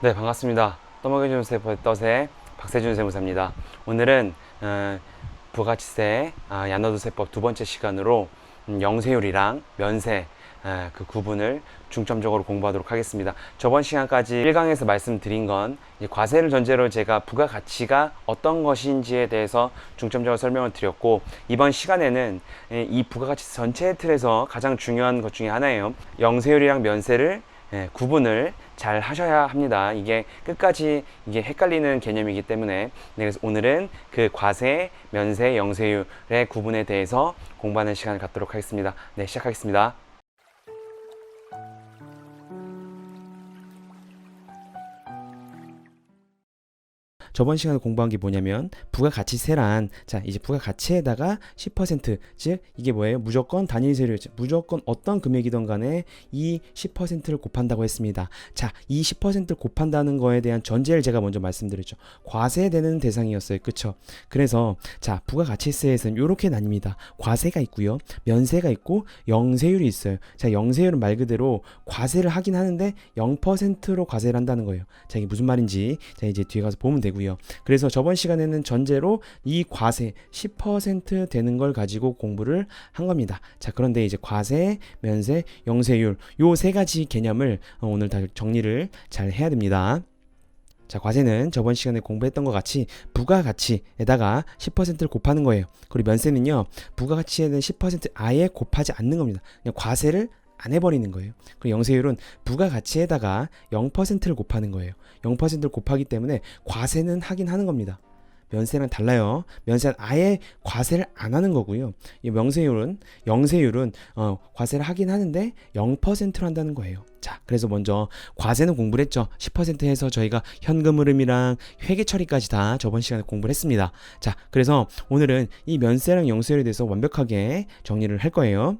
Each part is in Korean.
네, 반갑습니다. 떠먹여주는 세포 덫의 박세준 세무사입니다. 오늘은 어, 부가치세 아, 야너드 세법 두 번째 시간으로 음, 영세율이랑 면세 아, 그 구분을 중점적으로 공부하도록 하겠습니다. 저번 시간까지 1강에서 말씀드린 건 과세를 전제로 제가 부가가치가 어떤 것인지에 대해서 중점적으로 설명을 드렸고 이번 시간에는 예, 이 부가가치 전체 틀에서 가장 중요한 것 중에 하나예요. 영세율이랑 면세를 예, 구분을 잘 하셔야 합니다. 이게 끝까지 이게 헷갈리는 개념이기 때문에 네, 그래서 오늘은 그 과세, 면세, 영세율의 구분에 대해서 공부하는 시간을 갖도록 하겠습니다. 네, 시작하겠습니다. 저번 시간에 공부한 게 뭐냐면 부가가치세란. 자 이제 부가가치에다가 10%즉 이게 뭐예요? 무조건 단위 세율 무조건 어떤 금액이든 간에 이 10%를 곱한다고 했습니다. 자 이 10%를 곱한다는 거에 대한 전제를 제가 먼저 말씀드렸죠. 과세되는 대상이었어요. 그쵸? 그래서 자 부가가치세에서는 이렇게 나뉩니다. 과세가 있고요. 면세가 있고 영세율이 있어요. 자 영세율은 말 그대로 과세를 하긴 하는데 0%로 과세를 한다는 거예요. 자 이게 무슨 말인지 자 이제 뒤에 가서 보면 되고요 그래서 저번 시간에는 전제로 이 과세 10% 되는 걸 가지고 공부를 한 겁니다. 자, 그런데 이제 과세, 면세, 영세율 요 세 가지 개념을 어, 오늘 다 정리를 잘 해야 됩니다. 자, 과세는 저번 시간에 공부했던 것 같이 부가가치에다가 10%를 곱하는 거예요. 그리고 면세는요, 부가가치에는 10% 아예 곱하지 않는 겁니다. 그냥 과세를 안 해버리는 거예요. 그리고 영세율은 부가가치에다가 0%를 곱하는 거예요. 0%를 곱하기 때문에 과세는 하긴 하는 겁니다. 면세랑 달라요. 면세는 아예 과세를 안 하는 거고요. 이 명세율은 영세율은 어, 과세를 하긴 하는데 0%로 한다는 거예요. 자, 그래서 먼저 과세는 공부를 했죠. 10% 해서 저희가 현금 흐름이랑 회계 처리까지 다 저번 시간에 공부를 했습니다. 자, 그래서 오늘은 이 면세랑 영세율에 대해서 완벽하게 정리를 할 거예요.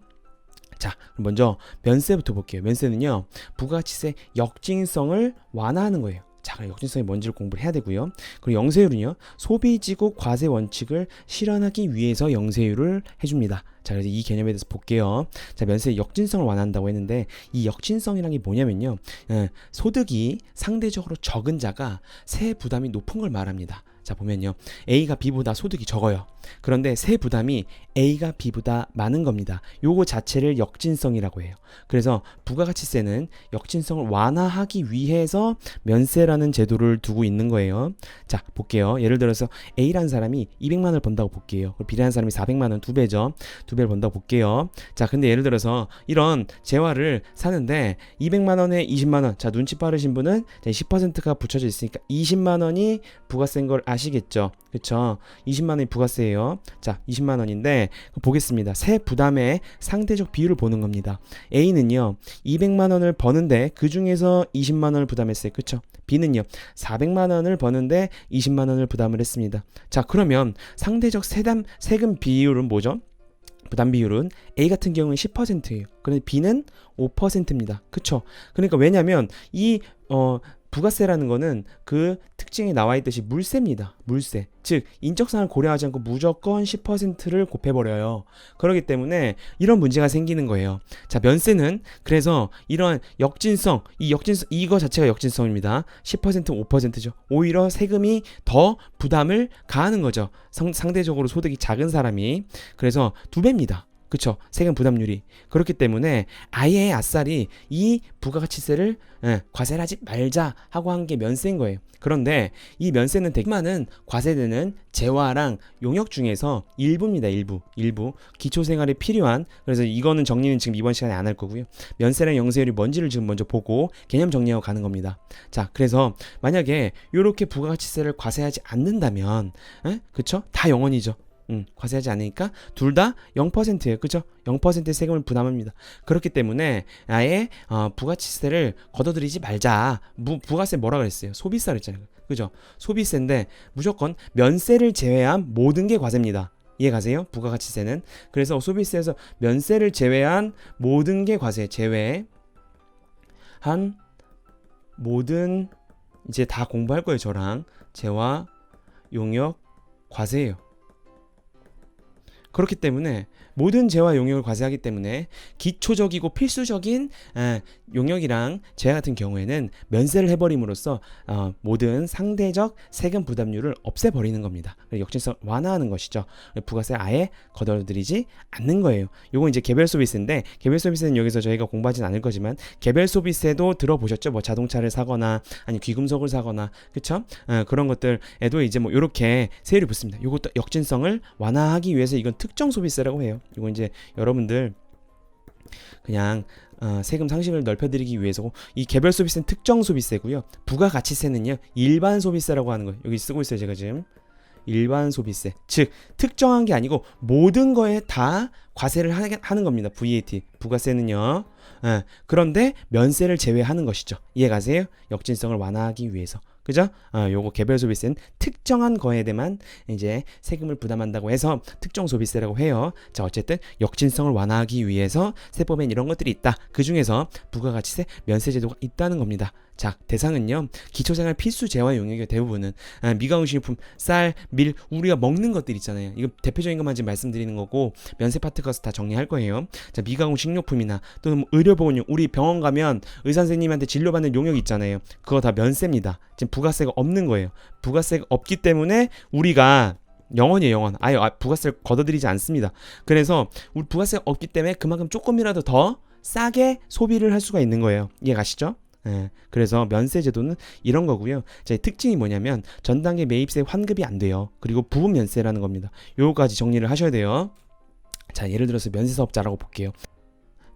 자, 먼저 면세부터 볼게요. 면세는요, 부가치세 역진성을 완화하는 거예요. 자, 역진성이 뭔지를 공부를 해야 되고요. 그리고 영세율은요, 소비지국 과세 원칙을 실현하기 위해서 영세율을 해줍니다. 자, 그래서 이 개념에 대해서 볼게요. 자, 면세 역진성을 완화한다고 했는데 이 역진성이란 게 뭐냐면요, 예, 소득이 상대적으로 적은 자가 세 부담이 높은 걸 말합니다. 자 보면요. A가 B보다 소득이 적어요. 그런데 세 부담이 A가 B보다 많은 겁니다. 요거 자체를 역진성이라고 해요. 그래서 부가가치세는 역진성을 완화하기 위해서 면세라는 제도를 두고 있는 거예요. 자 볼게요. 예를 들어서 A라는 사람이 200만 원을 번다고 볼게요. 그리고 B라는 사람이 400만 원 두 배죠. 두 배를 번다고 볼게요. 자 근데 예를 들어서 이런 재화를 사는데 200만 원에 20만 원. 자 눈치 빠르신 분은 10%가 붙여져 있으니까 20만 원이 부가세인 걸 아 시겠죠? 그쵸? 20만원이 부가세예요. 자, 20만원인데 보겠습니다. 세 부담의 상대적 비율을 보는 겁니다. A는요, 200만원을 버는데 그 중에서 20만원을 부담했어요. 그쵸? B는요, 400만원을 버는데 20만원을 부담을 했습니다. 자, 그러면 상대적 세담, 세금 비율은 뭐죠? 부담 비율은 A 같은 경우는 10%예요. 그런데 B는 5%입니다. 그쵸? 그러니까 왜냐면 이 어, 부가세라는 거는 그 특징이 나와 있듯이 물세입니다. 물세. 즉 인적사항을 고려하지 않고 무조건 10%를 곱해 버려요. 그렇기 때문에 이런 문제가 생기는 거예요. 자 면세는 그래서 이런 역진성, 이 역진성 이거 자체가 역진성입니다. 10% 5%죠. 오히려 세금이 더 부담을 가하는 거죠. 상, 상대적으로 소득이 작은 사람이 그래서 두 배입니다. 그쵸? 세금 부담률이. 그렇기 때문에 아예 아싸리 이 부가가치세를 예, 과세를 하지 말자 하고 한 게 면세인 거예요. 그런데 이 면세는 되게 많은 과세되는 재화랑 용역 중에서 일부입니다 일부. 일부. 기초생활에 필요한 그래서 이거는 정리는 지금 이번 시간에 안 할 거고요. 면세랑 영세율이 뭔지를 지금 먼저 보고 개념 정리하고 가는 겁니다. 자 그래서 만약에 이렇게 부가가치세를 과세하지 않는다면 에? 그쵸? 다 영원이죠 음, 과세하지 않으니까 둘 다 0%예요. 그죠? 0%의 세금을 부담합니다. 그렇기 때문에 아예 어, 부가치세를 걷어들이지 말자. 무, 부가세 뭐라 그랬어요? 소비세 그랬잖아요. 그죠? 소비세인데 무조건 면세를 제외한 모든 게 과세입니다. 이해 가세요? 부가가치세는 그래서 소비세에서 면세를 제외한 모든 게 과세 제외 한 모든 이제 다 공부할 거예요 저랑 재화 용역 과세예요 그렇기 때문에 모든 재화 용역을 과세하기 때문에 기초적이고 필수적인 에, 용역이랑 재화 같은 경우에는 면세를 해버림으로써 어, 모든 상대적 세금 부담률을 없애버리는 겁니다. 역진성 완화하는 것이죠. 부가세 아예 걷어들이지 않는 거예요. 요건 이제 개별 소비세인데 개별 소비세는 여기서 저희가 공부하진 않을 거지만 개별 소비세도 들어보셨죠? 뭐 자동차를 사거나 아니 귀금속을 사거나 그쵸? 어, 그런 것들에도 이제 뭐 요렇게 세율이 붙습니다. 요것도 역진성을 완화하기 위해서 이건 특정 소비세라고 해요. 이건 이제 여러분들 그냥 어, 세금 상식을 넓혀드리기 위해서고 이 개별 소비세는 특정 소비세고요. 부가가치세는요 일반 소비세라고 하는 거예요. 여기 쓰고 있어요 제가 지금 일반 소비세 즉 특정한 게 아니고 모든 거에 다 과세를 하는 겁니다. VAT 부가세는요. 예, 그런데 면세를 제외하는 것이죠. 이해 가세요? 역진성을 완화하기 위해서. 그죠? 아, 요거 개별 소비세는 특정한 거에 대만 이제 세금을 부담한다고 해서 특정 소비세라고 해요. 자, 어쨌든 역진성을 완화하기 위해서 세법엔 이런 것들이 있다. 그 중에서 부가가치세 면세 제도가 있다는 겁니다. 자, 대상은요. 기초생활 필수 재화 용역의 대부분은 아, 미가공식품, 쌀, 밀, 우리가 먹는 것들 있잖아요. 이거 대표적인 것만 지금 말씀드리는 거고 면세 파트 커스 다 정리할 거예요. 자, 미가공 식료품이나 또는 뭐 의료보건용 우리 병원 가면 의사 선생님한테 진료받는 용역 있잖아요. 그거 다 면세입니다. 지금 부가세가 없는 거예요. 부가세가 없기 때문에 우리가 영원이에요, 영원. 아예 아, 부가세를 걷어들이지 않습니다. 그래서 우리 부가세가 없기 때문에 그만큼 조금이라도 더 싸게 소비를 할 수가 있는 거예요. 이해 가시죠? 예, 그래서 면세 제도는 이런 거고요. 제 특징이 뭐냐면 전 단계 매입세 환급이 안 돼요. 그리고 부분 면세라는 겁니다. 요거까지 정리를 하셔야 돼요. 자, 예를 들어서 면세 사업자라고 볼게요.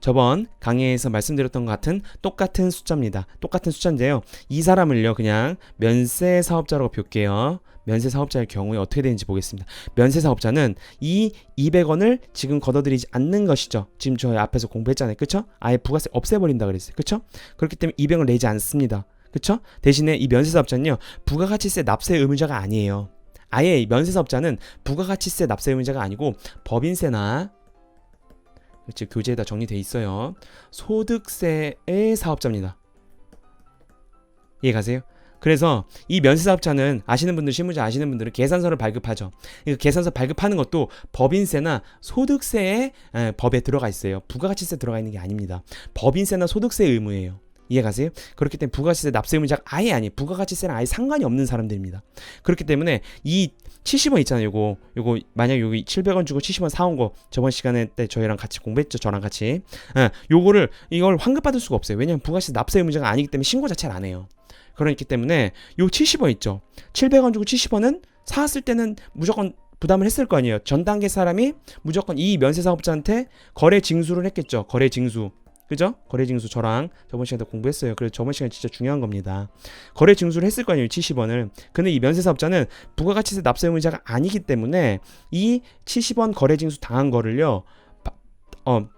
저번 강의에서 말씀드렸던 것 같은 똑같은 숫자입니다. 똑같은 숫자인데요. 이 사람을요, 그냥 면세 사업자라고 볼게요. 면세 사업자의 경우에 어떻게 되는지 보겠습니다. 면세 사업자는 이 200원을 지금 걷어들이지 않는 것이죠. 지금 저희 앞에서 공부했잖아요. 그쵸? 아예 부가세 없애버린다 그랬어요. 그쵸? 그렇기 때문에 200을 내지 않습니다. 그쵸? 대신에 이 면세 사업자는요, 부가가치세 납세 의무자가 아니에요. 아예 이 면세 사업자는 부가가치세 납세 의무자가 아니고 법인세나 즉 교재에 다 정리돼 있어요. 소득세의 사업자입니다. 이해 가세요? 그래서 이 면세사업자는 아시는 분들 실무자 아시는 분들은 계산서를 발급하죠. 이 계산서 발급하는 것도 법인세나 소득세의 에, 법에 들어가 있어요. 부가가치세 들어가 있는 게 아닙니다. 법인세나 소득세 의무예요. 이해 가세요? 그렇기 때문에 부가가치세 납세 의무자가 아예 아니 부가가치세랑 아예 상관이 없는 사람들입니다. 그렇기 때문에 이 70원 있잖아요. 요거 요거 만약 여기 700원 주고 70원 사온 거 저번 시간에 때 저희랑 같이 공부했죠. 저랑 같이. 예, 요거를 이걸 환급 받을 수가 없어요. 왜냐면 부가세 납세 의무자가 아니기 때문에 신고 자체를 안 해요. 그렇기 때문에 요 70원 있죠. 700원 주고 70원은 사왔을 때는 무조건 부담을 했을 거 아니에요. 전 단계 사람이 무조건 이 면세 사업자한테 거래 징수를 했겠죠. 거래 징수. 그죠? 거래 징수 저랑 저번 시간에 공부했어요. 그래서 저번 시간 진짜 중요한 겁니다. 거래 징수를 했을 거 아니에요. 70원을. 근데 이 면세 사업자는 부가가치세 납세 의무자가 아니기 때문에 이 70원 거래 징수 당한 거를요. 바- 어,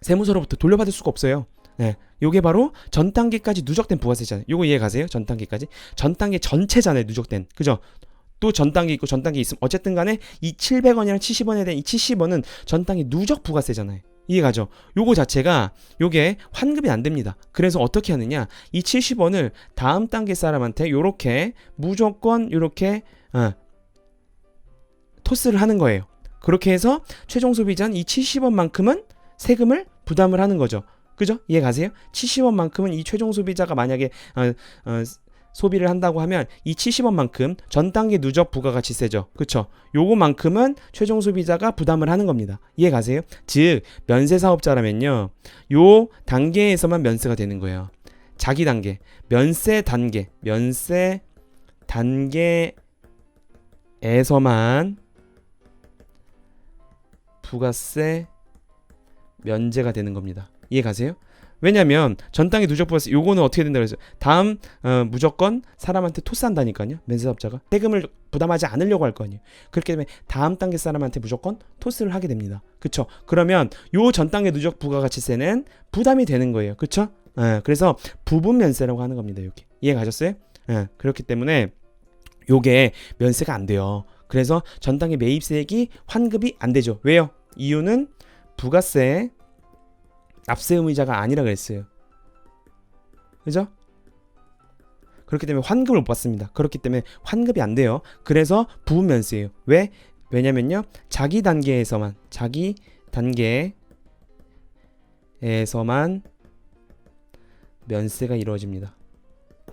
세무서로부터 돌려받을 수가 없어요. 네. 요게 바로 전 단계까지 누적된 부가세잖아요. 요거 이해 가세요? 전 단계까지. 전 단계 전체잖아요. 누적된. 그죠? 또 전 단계 있고 전 단계 있으면 어쨌든 간에 이 700원이랑 70원에 대한 이 70원은 전 단계 누적 부가세잖아요. 이해가죠? 요거 자체가 요게 환급이 안 됩니다. 그래서 어떻게 하느냐? 이 70원을 다음 단계 사람한테 요렇게 무조건 요렇게 어, 토스를 하는 거예요. 그렇게 해서 최종 소비자는 이 70원만큼은 세금을 부담을 하는 거죠. 그죠? 이해 가세요? 70원만큼은 이 최종 소비자가 만약에 어, 어, 소비를 한다고 하면 이 70원만큼 전 단계 누적 부가가치세죠. 그쵸? 요거만큼은 최종 소비자가 부담을 하는 겁니다. 이해 가세요? 즉 면세 사업자라면요. 요 단계에서만 면세가 되는 거예요. 자기 단계, 면세 단계, 면세 단계에서만 부가세 면제가 되는 겁니다. 이해 가세요? 왜냐면 전 땅의 누적 부가세 요거는 어떻게 된다 그랬어요? 다음 어, 무조건 사람한테 토스한다니까요. 면세사업자가 세금을 부담하지 않으려고 할 거 아니에요. 그렇기 때문에 다음 단계 사람한테 무조건 토스를 하게 됩니다. 그쵸? 그러면 요 전 단계 누적 부가가치세는 부담이 되는 거예요. 그쵸? 예, 그래서 부분 면세라고 하는 겁니다. 여기 이해 가셨어요? 예, 그렇기 때문에 요게 면세가 안 돼요. 그래서 전 단계 매입세액이 환급이 안 되죠. 왜요? 이유는 부가세 납세 의무자가 아니라 그랬어요. 그죠? 그렇기 때문에 환급을 못 받습니다. 그렇기 때문에 환급이 안 돼요. 그래서 부분 면세예요. 왜? 왜냐면요. 자기 단계에서만 자기 단계에서만 면세가 이루어집니다.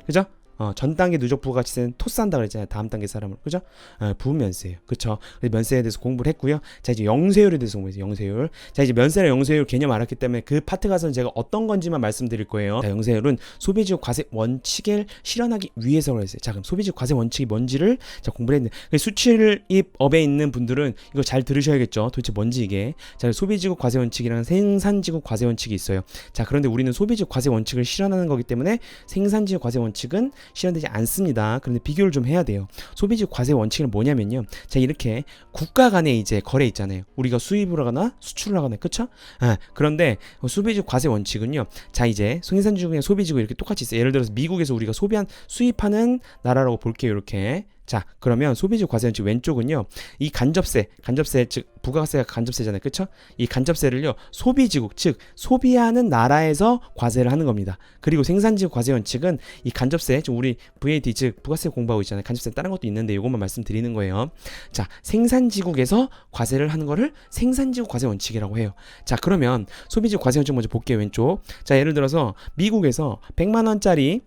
그죠? 어, 전 단계 누적 부가가치세는 토스한다 그랬잖아요. 다음 단계 사람을. 그죠? 어, 부면세예요. 그쵸? 그래서 면세에 대해서 공부를 했고요. 자, 이제 영세율에 대해서 공부했어요. 영세율. 자, 이제 면세랑 영세율 개념 알았기 때문에 그 파트 가서는 제가 어떤 건지만 말씀드릴 거예요. 자, 영세율은 소비지구 과세 원칙을 실현하기 위해서로 했어요. 자, 그럼 소비지구 과세 원칙이 뭔지를 자, 공부를 했는데 그 수출입 업에 있는 분들은 이거 잘 들으셔야겠죠. 도대체 뭔지 이게. 자, 소비지구 과세 원칙이랑 생산지구 과세 원칙이 있어요. 자, 그런데 우리는 소비지구 과세 원칙을 실현하는 거기 때문에 생산지구 과세 원칙은 실현되지 않습니다. 그런데 비교를 좀 해야 돼요. 소비지구 과세 원칙은 뭐냐면요. 자, 이렇게 국가 간에 이제 거래 있잖아요. 우리가 수입을 하거나 수출을 하거나 그쵸? 아, 그런데 소비지구 과세 원칙은요. 자, 이제 생산지구랑 소비지구 이렇게 똑같이 있어요. 예를 들어서 미국에서 우리가 소비한 수입하는 나라라고 볼게요. 이렇게. 자, 그러면 소비지구 과세 원칙 왼쪽은요. 이 간접세, 간접세 즉 부가세가 간접세잖아요. 그쵸? 이 간접세를요. 소비지국 즉 소비하는 나라에서 과세를 하는 겁니다. 그리고 생산지구 과세 원칙은 이 간접세 즉 우리 VAT 즉 부가세 공부하고 있잖아요. 간접세 다른 것도 있는데 이것만 말씀드리는 거예요. 자, 생산지국에서 과세를 하는 거를 생산지국 과세 원칙이라고 해요. 자, 그러면 소비지구 과세 원칙 먼저 볼게요. 왼쪽. 자, 예를 들어서 미국에서 100만 원짜리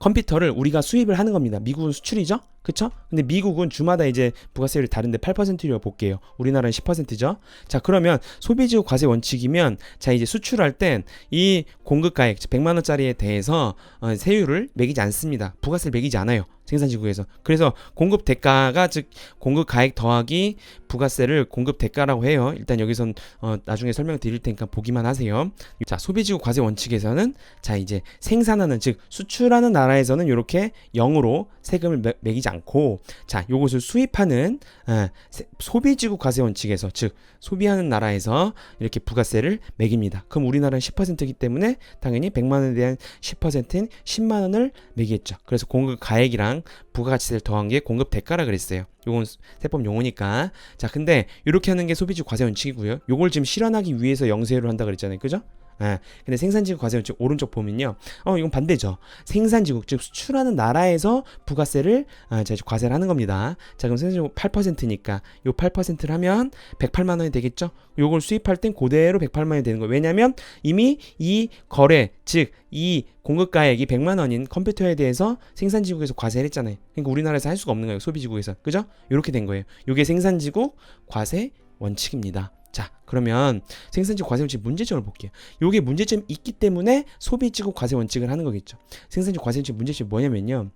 컴퓨터를 우리가 수입을 하는 겁니다. 미국은 수출이죠? 그쵸? 근데 미국은 주마다 이제 부가세율이 다른데 8%로 볼게요. 우리나라는 10%죠? 자, 그러면 소비지구 과세 원칙이면 자, 이제 수출할 땐 이 공급가액, 100만원짜리에 대해서 어, 세율을 매기지 않습니다. 부가세를 매기지 않아요. 생산지국에서. 그래서 공급 대가가 즉 공급 가액 더하기 부가세를 공급 대가라고 해요. 일단 여기선 어, 나중에 설명 드릴 테니까 보기만 하세요. 자, 소비지구 과세 원칙에서는 자, 이제 생산하는 즉 수출하는 나라에서는 이렇게 0으로 세금을 매, 매기지 않고 자, 요것을 수입하는 어, 소비지구 과세 원칙에서 즉 소비하는 나라에서 이렇게 부가세를 매깁니다. 그럼 우리나라는 10%이기 때문에 당연히 100만 원에 대한 10%인 10만 원을 매기겠죠. 그래서 공급 가액이랑 부가가치세를 더한 게 공급 대가라 그랬어요. 요건 세법 용어니까. 자, 근데 이렇게 하는 게 소비지구 과세 원칙이고요. 요걸 지금 실현하기 위해서 영세율을 한다 그랬잖아요. 그죠? 아, 근데 생산지구 과세 원칙 오른쪽 보면요. 어, 이건 반대죠. 생산지국 즉 수출하는 나라에서 부가세를 아, 자, 과세를 하는 겁니다. 자, 그럼 생산지국 8%니까 요 8%를 하면 108만 원이 되겠죠? 요걸 수입할 땐 그대로 108만 원이 되는 거예요. 왜냐면 이미 이 거래 즉 이 공급가액이 100만 원인 컴퓨터에 대해서 생산지국에서 과세를 했잖아요. 그러니까 우리나라에서 할 수가 없는 거예요. 소비지국에서. 그죠? 이렇게 된 거예요. 요게 생산지국 과세 원칙입니다. 자, 그러면 생산지구 과세 원칙 문제점을 볼게요. 요게 문제점이 있기 때문에 소비지구 과세 원칙을 하는 거겠죠. 생산지구 과세 원칙 문제점이 뭐냐면요.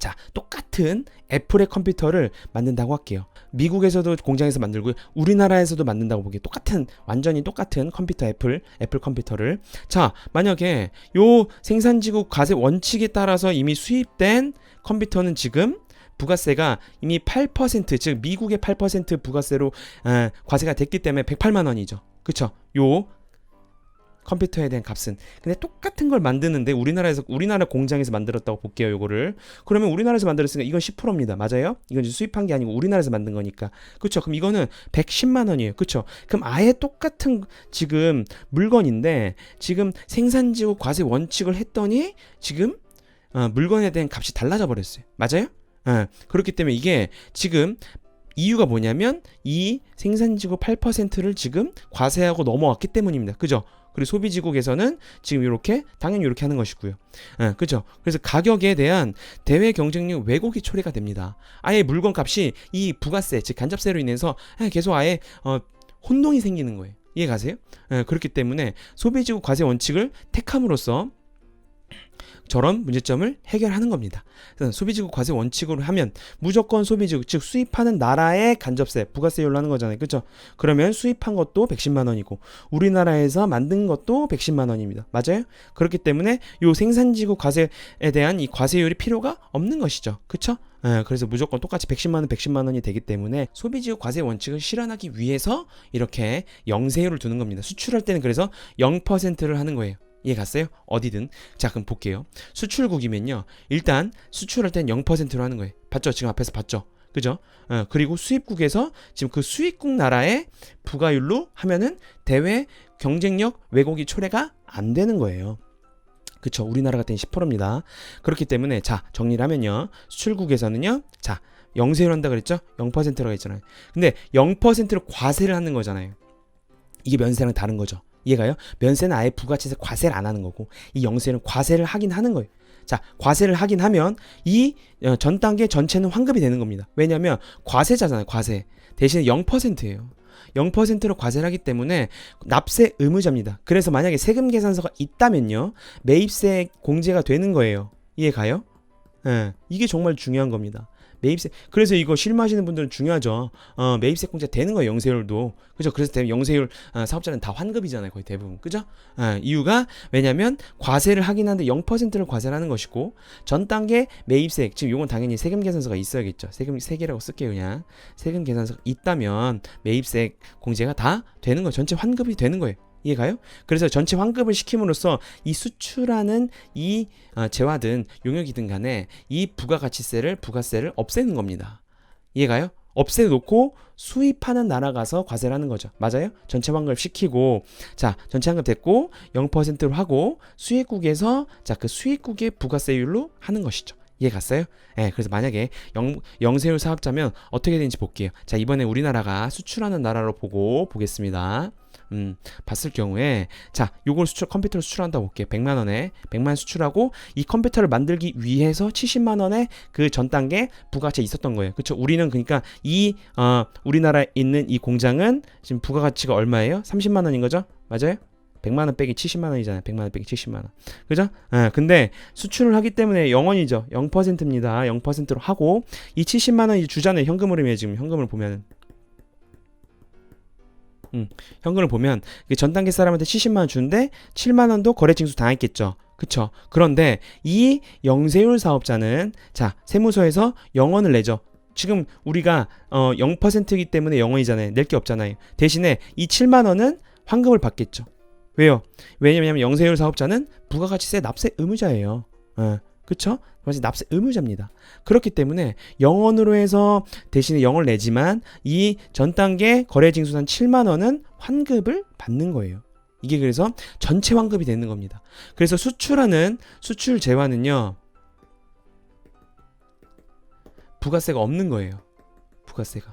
자, 똑같은 애플의 컴퓨터를 만든다고 할게요. 미국에서도 공장에서 만들고 우리나라에서도 만든다고 보기에 똑같은 완전히 똑같은 컴퓨터 애플 애플 컴퓨터를 자, 만약에 요 생산지구 과세 원칙에 따라서 이미 수입된 컴퓨터는 지금 부가세가 이미 8%즉 미국의 8% 부가세로 아, 과세가 됐기 때문에 108만 원이죠. 그쵸? 요 컴퓨터에 대한 값은. 근데 똑같은 걸 만드는데 우리나라에서 우리나라 공장에서 만들었다고 볼게요 요거를. 그러면 우리나라에서 만들었으니까 이건 10%입니다. 맞아요? 이건 수입한 게 아니고 우리나라에서 만든 거니까. 그렇죠 그럼 이거는 110만 원이에요. 그렇죠 그럼 아예 똑같은 지금 물건인데 지금 생산지구 과세 원칙을 했더니 지금 어, 물건에 대한 값이 달라져 버렸어요. 맞아요 예, 그렇기 때문에 이게 지금 이유가 뭐냐면 이 생산지구 8%를 지금 과세하고 넘어왔기 때문입니다. 그죠? 그리고 소비지국에서는 지금 이렇게 당연히 이렇게 하는 것이고요. 예, 그죠? 그래서 가격에 대한 대외 경쟁력 왜곡이 초래가 됩니다. 아예 물건 값이 이 부가세, 즉 간접세로 인해서 계속 아예 어, 혼동이 생기는 거예요. 이해 가세요? 예, 그렇기 때문에 소비지국 과세 원칙을 택함으로써 저런 문제점을 해결하는 겁니다. 소비지구 과세 원칙으로 하면 무조건 소비지구 즉 수입하는 나라의 간접세 부가세율로 하는 거잖아요. 그렇죠? 그러면 수입한 것도 110만 원이고 우리나라에서 만든 것도 110만 원입니다. 맞아요? 그렇기 때문에 요 생산지구 과세에 대한 이 과세율이 필요가 없는 것이죠. 그렇죠? 예, 그래서 무조건 똑같이 110만 원, 110만 원이 되기 때문에 소비지구 과세 원칙을 실현하기 위해서 이렇게 영세율을 두는 겁니다. 수출할 때는 그래서 0%를 하는 거예요. 이해 갔어요? 어디든. 자, 그럼 볼게요. 수출국이면요. 일단 수출할 땐 0%로 하는 거예요. 봤죠? 지금 앞에서 봤죠? 그죠? 어, 그리고 수입국에서 지금 그 수입국 나라의 부가율로 하면은 대외 경쟁력 왜곡이 초래가 안 되는 거예요. 그쵸? 우리나라 같은 10%입니다. 그렇기 때문에 자, 정리를 하면요. 수출국에서는요. 자, 영세율 한다 그랬죠? 0%라고 했잖아요. 근데 0%를 과세를 하는 거잖아요. 이게 면세랑 다른 거죠. 이해가요? 면세는 아예 부가치세 과세를 안 하는 거고 이 영세는 과세를 하긴 하는 거예요. 자, 과세를 하긴 하면 이 어, 전 단계 전체는 환급이 되는 겁니다. 왜냐하면 과세자잖아요. 과세 대신에 0%예요. 0%로 과세를 하기 때문에 납세 의무자입니다. 그래서 만약에 세금 계산서가 있다면요. 매입세 공제가 되는 거예요. 이해 가요? 예. 이게 정말 중요한 겁니다. 매입세 그래서 이거 실무하시는 분들은 중요하죠. 어, 매입세 공제 되는 거예요. 영세율도. 그죠? 그래서 영세율 어, 사업자는 다 환급이잖아요. 거의 대부분. 그죠? 어, 이유가 왜냐면 과세를 하긴 하는데 0%를 과세를 하는 것이고 전 단계 매입세 지금 요건 당연히 세금 계산서가 있어야겠죠. 세금 세 개라고 쓸게요. 그냥. 세금 계산서가 있다면 매입세 공제가 다 되는 거예요. 전체 환급이 되는 거예요. 이해가요? 그래서 전체 환급을 시킴으로써 이 수출하는 이 어, 재화든 용역이든 간에 이 부가가치세를 부가세를 없애는 겁니다. 이해가요? 없애놓고 수입하는 나라 가서 과세를 하는 거죠. 맞아요? 전체 환급 시키고 자 전체 환급 됐고 0%로 하고 수입국에서 자 그 수입국의 부가세율로 하는 것이죠. 이해 갔어요? 예, 그래서 만약에 영, 영세율 사업자면 어떻게 되는지 볼게요. 자, 이번에 우리나라가 수출하는 나라로 보고 보겠습니다. 음, 봤을 경우에 자, 요걸 수출 컴퓨터를 수출한다고 볼게요. 100만 원에 100만 수출하고 이 컴퓨터를 만들기 위해서 70만 원의 그전 단계 부가가치 있었던 거예요. 그렇죠? 우리는 그러니까 이 어, 우리나라에 있는 이 공장은 지금 부가가치가 얼마예요? 30만 원인 거죠? 맞아요? 100만 원 빼기 70만 원이잖아요. 100만 원 빼기 70만 원. 그죠? 예, 근데 수출을 하기 때문에 0원이죠. 0%입니다. 0%로 하고 이 70만 원이 주잖아요. 현금 흐름에 지금 현금을 보면은 음, 현금을 보면 그전 단계 사람한테 70만 원 주는데 7만 원도 거래 징수 당했겠죠. 그쵸? 그런데 이 영세율 사업자는 자 세무서에서 0원을 내죠. 지금 우리가 어 0%이기 때문에 0원이잖아요. 낼 게 없잖아요. 대신에 이 7만 원은 환급을 받겠죠. 왜요? 왜냐면 영세율 사업자는 부가가치세 납세 의무자예요. 어, 그쵸? 그래서 납세 의무자입니다. 그렇기 때문에 0원으로 해서 대신에 0을 내지만 이 전 단계 거래 징수산 7만 원은 환급을 받는 거예요. 이게 그래서 전체 환급이 되는 겁니다. 그래서 수출하는 수출 재화는요. 부가세가 없는 거예요. 부가세가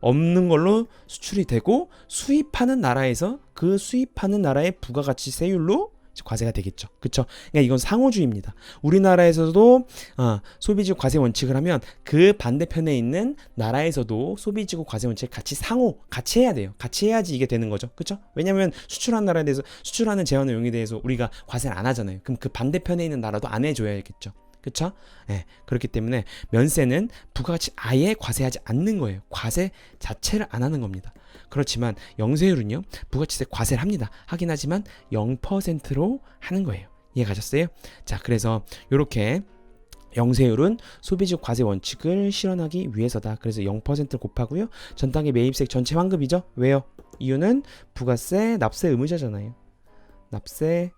없는 걸로 수출이 되고 수입하는 나라에서 그 수입하는 나라의 부가가치세율로 과세가 되겠죠. 그렇죠? 그러니까 이건 상호주의입니다. 우리나라에서도 어, 소비지구 과세 원칙을 하면 그 반대편에 있는 나라에서도 소비지구 과세 원칙 같이 상호 같이 해야 돼요. 같이 해야지 이게 되는 거죠. 그렇죠? 왜냐하면 수출하는 나라에 대해서 수출하는 제한 내용에 대해서 우리가 과세를 안 하잖아요. 그럼 그 반대편에 있는 나라도 안 해줘야겠죠. 그렇죠? 예, 그렇기 때문에 면세는 부가가치 아예 과세하지 않는 거예요. 과세 자체를 안 하는 겁니다. 그렇지만 영세율은요 부가치세 과세를 합니다. 하긴 하지만 0%로 하는 거예요. 이해 가셨어요? 자, 그래서 이렇게 영세율은 소비지구 과세 원칙을 실현하기 위해서다. 그래서 0%를 곱하고요. 전 단계 매입세 전체 환급이죠. 왜요? 이유는 부가세 납세 의무자잖아요. 납세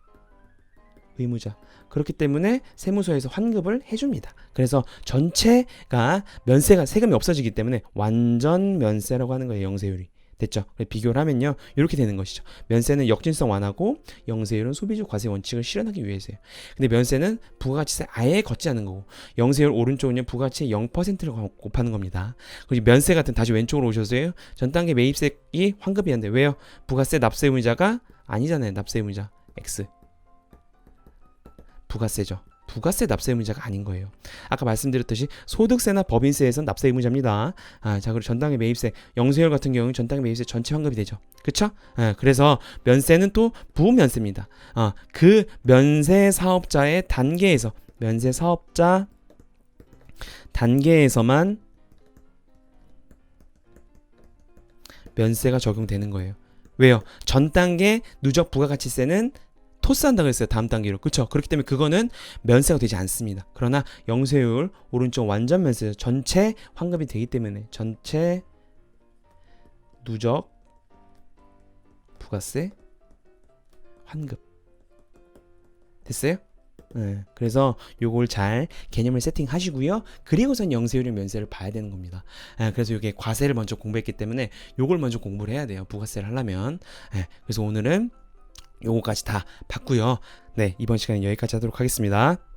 의무자. 그렇기 때문에 세무서에서 환급을 해줍니다. 그래서 전체가 면세가 세금이 없어지기 때문에 완전 면세라고 하는 거예요. 영세율이. 됐죠? 비교를 하면요. 이렇게 되는 것이죠. 면세는 역진성 완화고 영세율은 소비주 과세 원칙을 실현하기 위해서요. 근데 면세는 부가가치세 아예 걷지 않는 거고 영세율 오른쪽은요. 부가가치 0%를 곱하는 겁니다. 그리고 면세 같은 다시 왼쪽으로 오셔서요. 전 단계 매입세이 환급이 안 돼. 왜요? 부가세 납세 의무자가 아니잖아요. 납세 의무자 X. 부가세죠. 부가세 납세 의무자가 아닌 거예요. 아까 말씀드렸듯이 소득세나 법인세에선 납세 의무자입니다. 아, 자, 그리고 전당의 매입세, 영세율 같은 경우는 전당의 매입세 전체 환급이 되죠. 그쵸? 아, 그래서 면세는 또 부면세입니다. 아, 그 면세 사업자의 단계에서 면세 사업자 단계에서만 면세가 적용되는 거예요. 왜요? 전 단계 누적 부가가치세는 토스한다고 했어요. 다음 단계로. 그렇죠? 그렇기 때문에 그거는 면세가 되지 않습니다. 그러나 영세율 오른쪽 완전 면세 전체 환급이 되기 때문에 전체 누적 부가세 환급 됐어요? 네, 그래서 요걸 잘 개념을 세팅하시고요. 그리고선 영세율의 면세를 봐야 되는 겁니다. 네, 그래서 이게 과세를 먼저 공부했기 때문에 요걸 먼저 공부를 해야 돼요. 부가세를 하려면. 네, 그래서 오늘은 요거까지 다 봤고요. 네, 이번 시간은 여기까지 하도록 하겠습니다.